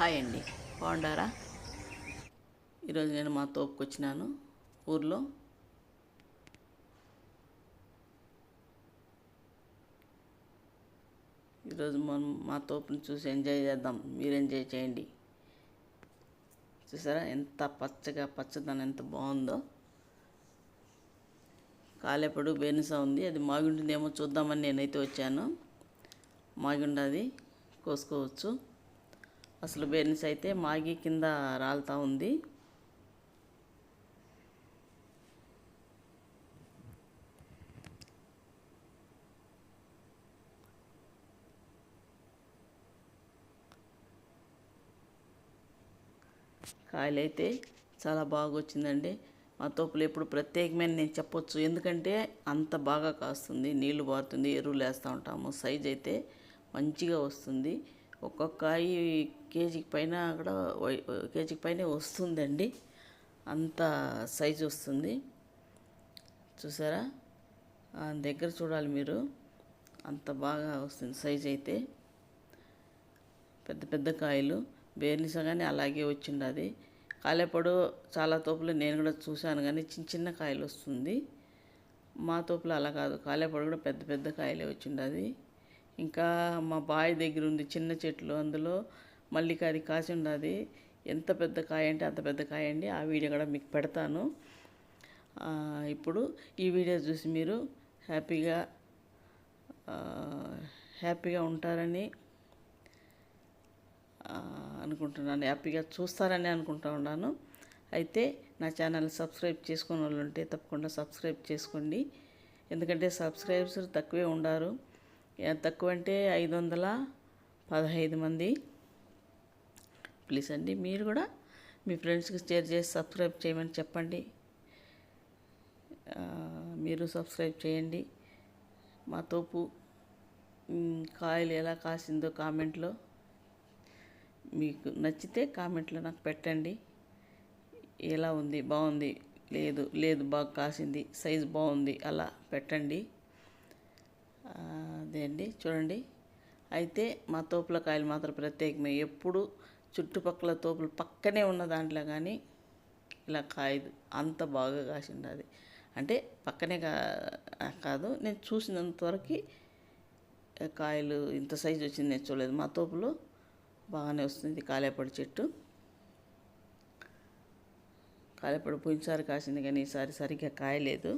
Hi అండి. బాగుండారా? ఈరోజు నేను మా తోపుకి వచ్చినాను ఊర్లో ఈరోజు మనం మా తోపుని చూసి ఎంజాయ్ చేద్దాం. మీరు ఎంజాయ్ చేయండి. చూసారా? ఎంత పచ్చగా పచ్చదనం ఎంత బాగుందో. కాలేపడు బెనిసా ఉంది. అది మాగుంటుందేమో చూద్దామని నేనైతే వచ్చాను. మాగుండది. కోసుకోవచ్చు. అసలు బెనిస్ అయితే మాగి కింద రాలుతా ఉంది. కాయలు అయితే చాలా బాగా వచ్చిందండి మా తోపులు ఎప్పుడు ప్రత్యేకమైన నేను చెప్పొచ్చు. ఎందుకంటే అంత బాగా కాస్తుంది నీళ్ళు పారుతుంది ఎరువులు వేస్తూ ఉంటాము. సైజ్ అయితే మంచిగా వస్తుంది. ఒక్కొక్క కాయ కేజీకి పైన కూడా కేజీకి పైన వస్తుందండి. అంత సైజు వస్తుంది. చూసారా? దగ్గర చూడాలి మీరు. అంత బాగా వస్తుంది సైజ్ అయితే. పెద్ద పెద్ద కాయలు. బేర్నిసగానే కానీ అలాగే వచ్చిండది కాలేపడు చాలా తోపులు నేను కూడా చూశాను కానీ చిన్న చిన్న కాయలు వస్తుంది. మా తోపులు అలా కాదు. కాలేపడు కూడా పెద్ద పెద్ద కాయలే వచ్చిండది ఇంకా మా బావి దగ్గర ఉంది చిన్న చెట్లు అందులో. మల్లిక అది కాసి ఉండదు. ఎంత పెద్ద కాయ అంటే అంత పెద్ద కాయ అండి. ఆ వీడియో కూడా మీకు పెడతాను. ఇప్పుడు ఈ వీడియో చూసి మీరు హ్యాపీగా హ్యాపీగా ఉంటారని అనుకుంటున్నాను. హ్యాపీగా చూస్తారని అనుకుంటా ఉన్నాను. అయితే నా ఛానల్ సబ్స్క్రైబ్ చేసుకున్న వాళ్ళు ఉంటే తప్పకుండా సబ్స్క్రైబ్ చేసుకోండి. ఎందుకంటే సబ్స్క్రైబర్స్ తక్కువే ఉండారు. తక్కువ అంటే ఐదు వందల పదహైదు మంది. ప్లీజ్ అండి మీరు కూడా మీ ఫ్రెండ్స్కి షేర్ చేసి సబ్స్క్రైబ్ చేయమని చెప్పండి. మీరు సబ్స్క్రైబ్ చేయండి. మా తోపు కాయలు ఎలా కాసిందో కామెంట్లో మీకు నచ్చితే కామెంట్లో నాకు పెట్టండి. ఎలా ఉంది? బాగుంది? లేదు లేదు బాగా కాసింది. సైజు బాగుంది. అలా పెట్టండి. అదే అండి చూడండి. అయితే మా తోపుల కాయలు మాత్రం ప్రత్యేకమే. ఎప్పుడు చుట్టుపక్కల తోపులు పక్కనే ఉన్న దాంట్లో కానీ ఇలా కాయదు. అంత బాగా కాసిండది అంటే పక్కనే కా కాదు నేను చూసినంతవరకు కాయలు ఇంత సైజు వచ్చింది నేను చూడలేదు. మా తోపులో బాగానే వస్తుంది కాలేపడి చెట్టు. కాలేపడి పోయినసారి కాసింది కానీ ఈసారి సరిగ్గా కాయలేదు.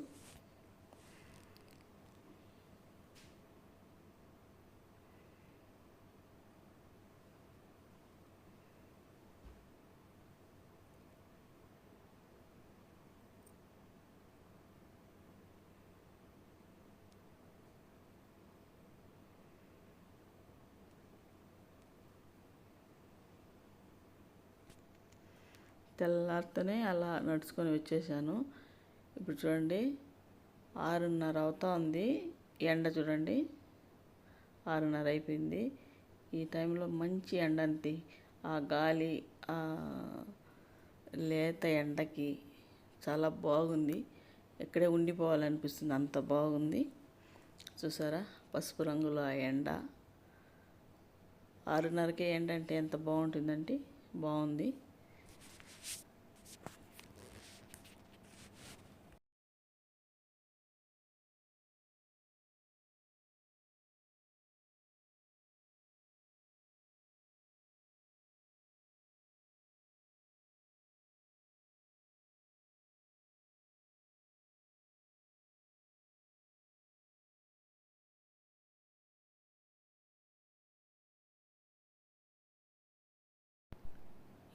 తెల్లారితోనే అలా నడుచుకొని వచ్చేసాను. ఇప్పుడు చూడండి ఆరున్నర అవుతా ఉంది ఎండ చూడండి ఆరున్నర అయిపోయింది. ఈ టైంలో మంచి ఎండ అంతే. ఆ గాలి ఆ లేత ఎండకి చాలా బాగుంది. ఇక్కడే ఉండిపోవాలనిపిస్తుంది అంత బాగుంది. చూసారా పసుపు రంగులో ఆ ఎండ. ఆరున్నరకే ఎండ అంటే ఎంత బాగుంటుందంటే బాగుంది.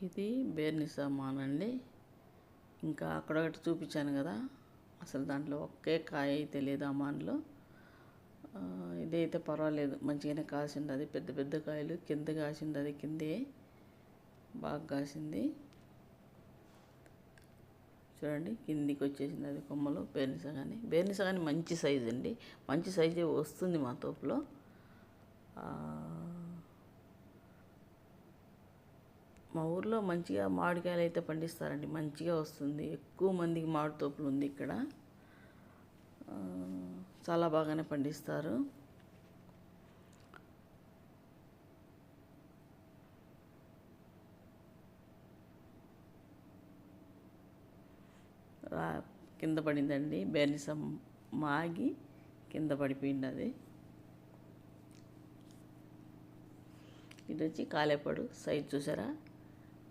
ఇది బేర్నిసా సామాన్ అండి. ఇంకా అక్కడొకటి చూపించాను కదా. అసలు దాంట్లో ఒకే కాయ అయితే లేదు ఆ మాన్లో. ఇదైతే పర్వాలేదు. మంచిగానే కాసింది. అది పెద్ద పెద్ద కాయలు. కింద కాసింది అది కిందే. బాగా కాసింది. చూడండి కిందికి వచ్చేసింది అది కొమ్మలు బేర్నిసా కానీ బేర్నిస కానీ మంచి సైజు అండి. మంచి సైజే వస్తుంది మా తోపులో. మా ఊర్లో మంచిగా మామిడికాయలు అయితే పండిస్తారండి. మంచిగా వస్తుంది. ఎక్కువ మందికి మామిడి తోపులు ఉంది ఇక్కడ. చాలా బాగానే పండిస్తారు. రా కింద పడిందండి. బెనిసం మాగి కింద పడిపోయింది అది. ఇది వచ్చి కాలేపడు సైజ్ చూసారా?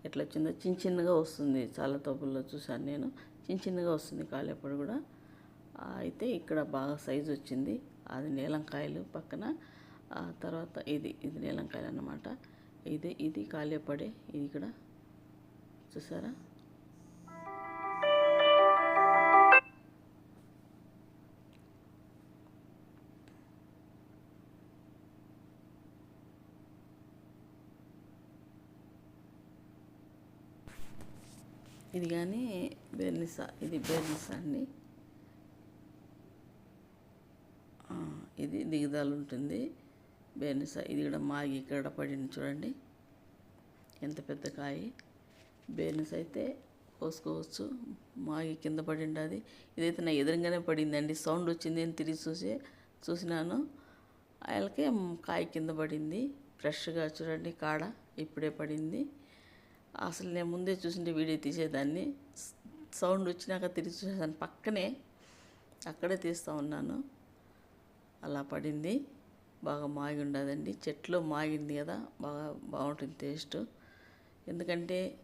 ఎట్లా వచ్చిందో చిన్న చిన్నగా వస్తుంది. చాలా తోపుల్లో చూసాను నేను. చిన్న చిన్నగా వస్తుంది కాలేపడు కూడా. అయితే ఇక్కడ బాగా సైజు వచ్చింది. అది నీలంకాయలు పక్కన. తర్వాత ఇది ఇది నీలంకాయలు అన్నమాట. ఇది ఇది కాలేపడే ఇది ఇక్కడ. చూసారా? ఇది కానీ బెర్నిసా ఇది బెర్నిసా అండి. ఇది దిగుదాలు ఉంటుంది. బెర్నిసా ఇది కూడా మాగి ఇక్కడ పడింది చూడండి. ఎంత పెద్ద కాయ. బెర్నిస్ అయితే కోసుకోవచ్చు. మాగి కింద పడింది అది. ఇదైతే నా ఎదురుగానే పడిందండి. సౌండ్ వచ్చింది అని తిరిగి చూసి చూసినాను. ఆయనకే కాయ కింద పడింది. ఫ్రెష్గా చూడండి కాడ ఇప్పుడే పడింది. అసలు నేను ముందే చూసింటే వీడియో తీసేదాన్ని. సౌండ్ వచ్చినాక తిరిగి చూసేదాన్ని పక్కనే అక్కడే తీస్తూ ఉన్నాను. అలా పడింది. బాగా మాగి ఉండదండి. చెట్లు మాగింది కదా బాగా బాగుంటుంది టేస్ట్. ఎందుకంటే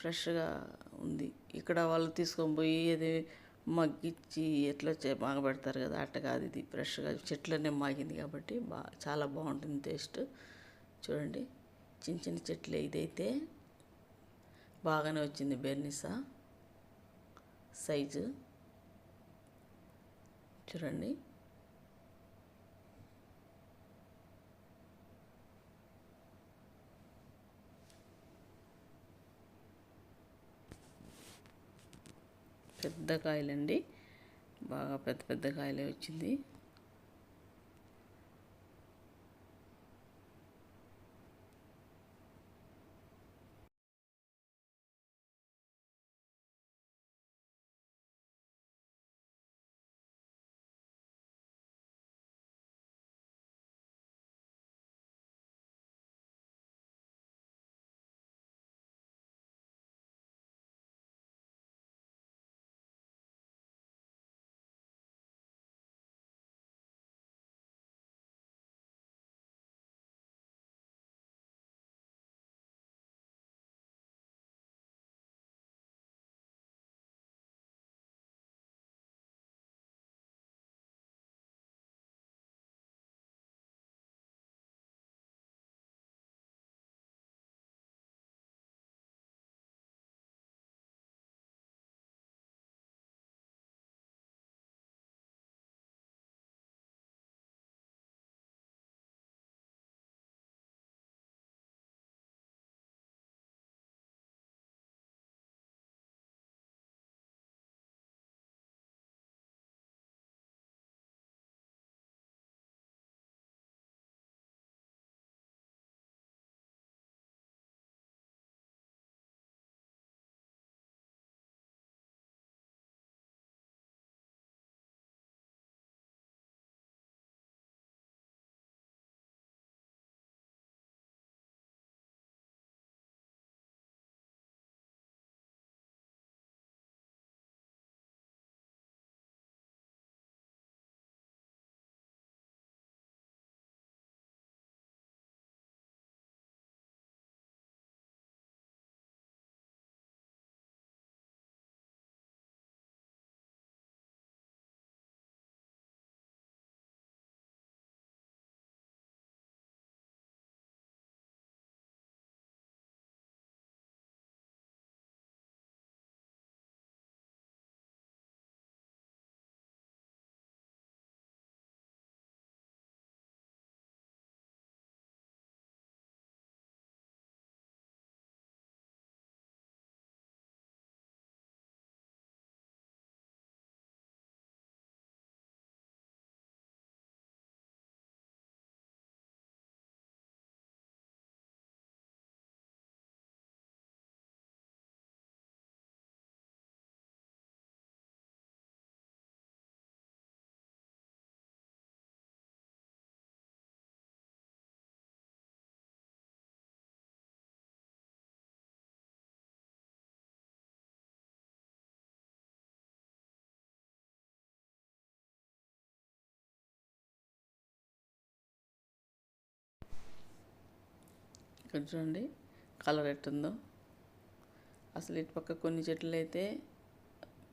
ఫ్రెష్గా ఉంది. ఇక్కడ వాళ్ళు తీసుకొని పోయి అది మగ్గిచ్చి ఎట్లా చే మాగబెడతారు కదా అట్ట కాదు ఇది. ఫ్రెష్గా చెట్లనే మాగింది కాబట్టి బా చాలా బాగుంటుంది టేస్ట్. చూడండి. చిన్న చిన్న చెట్లే ఇదైతే. బాగానే వచ్చింది బెర్నిసా సైజు. చూడండి. పెద్ద కాయలండి. బాగా పెద్ద పెద్ద కాయలే వచ్చింది. ఇక్కడ చూడండి కలర్ ఎట్టుందో. అసలు ఇటు పక్క కొన్ని చెట్లు అయితే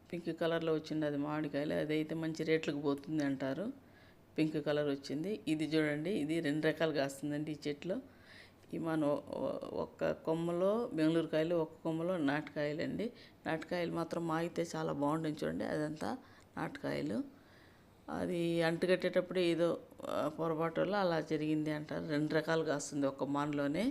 పింక్ కలర్లో వచ్చింది అది మామిడికాయలు అదైతే మంచి రేట్లకు పోతుంది అంటారు. పింక్ కలర్ వచ్చింది. ఇది చూడండి ఇది రెండు రకాలుగా వస్తుందండి ఈ చెట్లు. ఈ మన ఒక్క కొమ్మలో బెంగళూరు కాయలు ఒక్క కొమ్మలో నాటకాయలు అండి నాటకాయలు మాత్రం మాగితే చాలా బాగుంటుంది చూడండి అదంతా నాటుకాయలు. అది అంటుకట్టేటప్పుడు ఏదో పొరపాటు వల్ల అలా జరిగింది అంటారు. రెండు రకాలుగా వస్తుంది ఒక్క మాన్లోనే.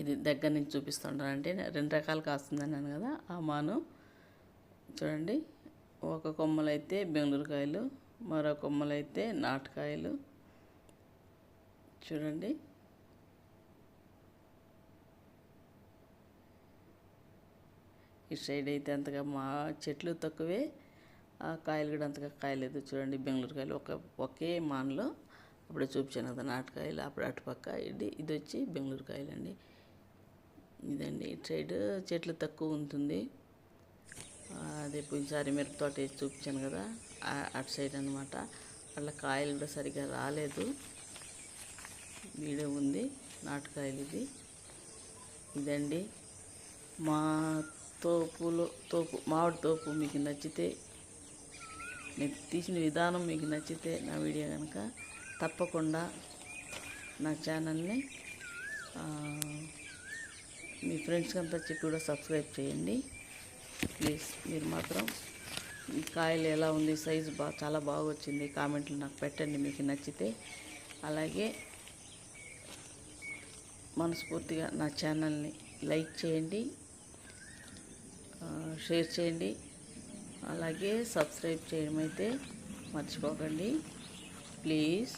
ఇది దగ్గర నుంచి చూపిస్తుంటాను అంటే రెండు రకాలు కాస్తుంది అన్నాను కదా ఆ మాను. చూడండి ఒక కొమ్మలు అయితే బెంగళూరు కాయలు మరో కొమ్మలు అయితే చూడండి. ఈ సైడ్ అయితే అంతగా మా చెట్లు తక్కువే ఆ కాయలు కూడా అంతగా కాయలేదు. చూడండి బెంగళూరు కాయలు ఒక ఒకే మాన్లో. అప్పుడే చూపించాను కదా నాటకాయలు. అప్పుడు అటుపక్క ఇది ఇది వచ్చి బెంగళూరు కాయలు అండి ఇదండి ఇటు సైడ్ చెట్లు తక్కువ ఉంటుంది. అదే పోయినసారి మిరపతోట వేసి చూపించాను కదా అటు సైడ్ అనమాట అట్లా కాయలు కూడా సరిగ్గా రాలేదు. వీడియో ఉంది నాటుకాయలు ఇది ఇదండి మా తోపులో తోపు మామిడి తోపు మీకు నచ్చితే నేను తీసిన విధానం మీకు నచ్చితే నా వీడియో కనుక తప్పకుండా నా ఛానల్ని మీ ఫ్రెండ్స్కి కంపెనీ చెప్పి కూడా సబ్స్క్రైబ్ చేయండి. ప్లీజ్ మీరు మాత్రం ఈ కాయలు ఎలా ఉంది సైజు బా చాలా బాగా వచ్చింది కామెంట్లు నాకు పెట్టండి మీకు నచ్చితే. అలాగే మనస్ఫూర్తిగా నా ఛానల్ని లైక్ చేయండి షేర్ చేయండి. అలాగే సబ్స్క్రైబ్ చేయడం అయితే మర్చిపోకండి. ప్లీజ్.